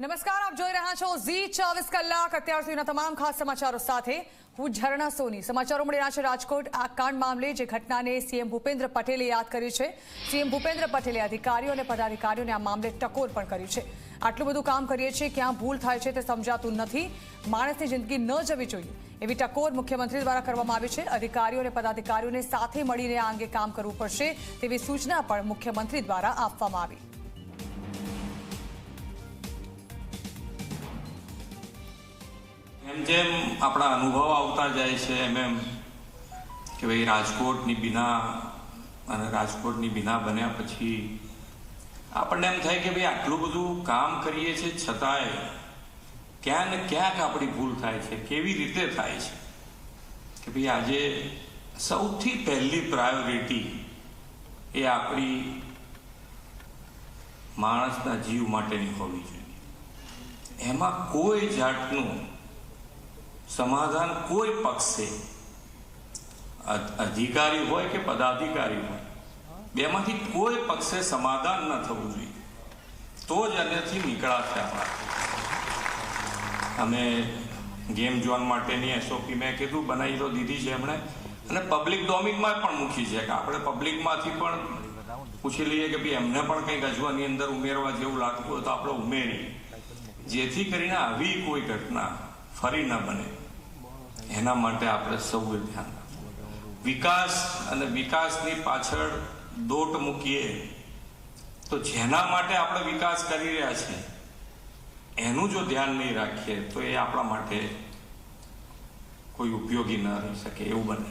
નમસ્કાર, આપ જોઈ રહ્યા છો ઝી ચોવીસ કલાક. અત્યાર સુધીના તમામ ખાસ સમાચારો સાથે હું ઝરણા સોની. સમાચારો મળી રહ્યા છે રાજકોટ. આ કાંડ મામલે જે ઘટનાને સીએમ ભૂપેન્દ્ર પટેલે યાદ કરી છે. સીએમ ભૂપેન્દ્ર પટેલે અધિકારીઓ અને પદાધિકારીઓને આ મામલે ટકોર પણ કરી છે. આટલું બધું કામ કરીએ છીએ, ક્યાં ભૂલ થાય છે તે સમજાતું નથી. માણસની જિંદગી ન જવી જોઈએ એવી ટકોર મુખ્યમંત્રી દ્વારા કરવામાં આવી છે. અધિકારીઓ અને પદાધિકારીઓને સાથે મળીને આ અંગે કામ કરવું પડશે તેવી સૂચના પણ મુખ્યમંત્રી દ્વારા આપવામાં આવી. જેમ આપણા અનુભવ આવતા જાય છે, એમ એમ કે ભાઈ રાજકોટની બિના અને રાજકોટની બિના બન્યા પછી આપણને એમ થાય કે ભાઈ આટલું બધું કામ કરીએ છીએ છતાંય ક્યાં ને ક્યાંક આપણી ભૂલ થાય છે, કેવી રીતે થાય છે? કે ભાઈ આજે સૌથી પહેલી પ્રાયોરિટી એ આપણી માણસના જીવ માટેની હોવી જોઈએ. એમાં કોઈ જાતનું સમાધાન કોઈ પક્ષે અધિકારી હોય કે પદાધિકારી હોય, બેમાંથી કોઈ પક્ષે સમાધાન ન થવું જોઈએ. તો જ આનાથી નીકળાશે આપણા. અમે ગેમ ઝોન માટેની એસઓપી મેં કીધું, બનાવી તો દીધી છે એમણે. અને પબ્લિક ડોમિનમાં પણ મૂકી છે કે આપણે પબ્લિકમાંથી પણ પૂછી લઈએ કે ભાઈ એમને પણ કંઈક અજવાની અંદર ઉમેરવા જેવું લાગતું હોય તો આપણે ઉમેરીએ. જેથી કરીને આવી કોઈ ઘટના ફરી ન બને. એના માટે આપણે સૌએ ધ્યાન વિકાસ અને વિકાસની પાછળ દોટ મૂકીએ તો જેના માટે આપણે વિકાસ કરી રહ્યા છીએ એનું જો ધ્યાન નહીં રાખીએ તો એ આપણા માટે કોઈ ઉપયોગી ન રહી શકે, એવું બને.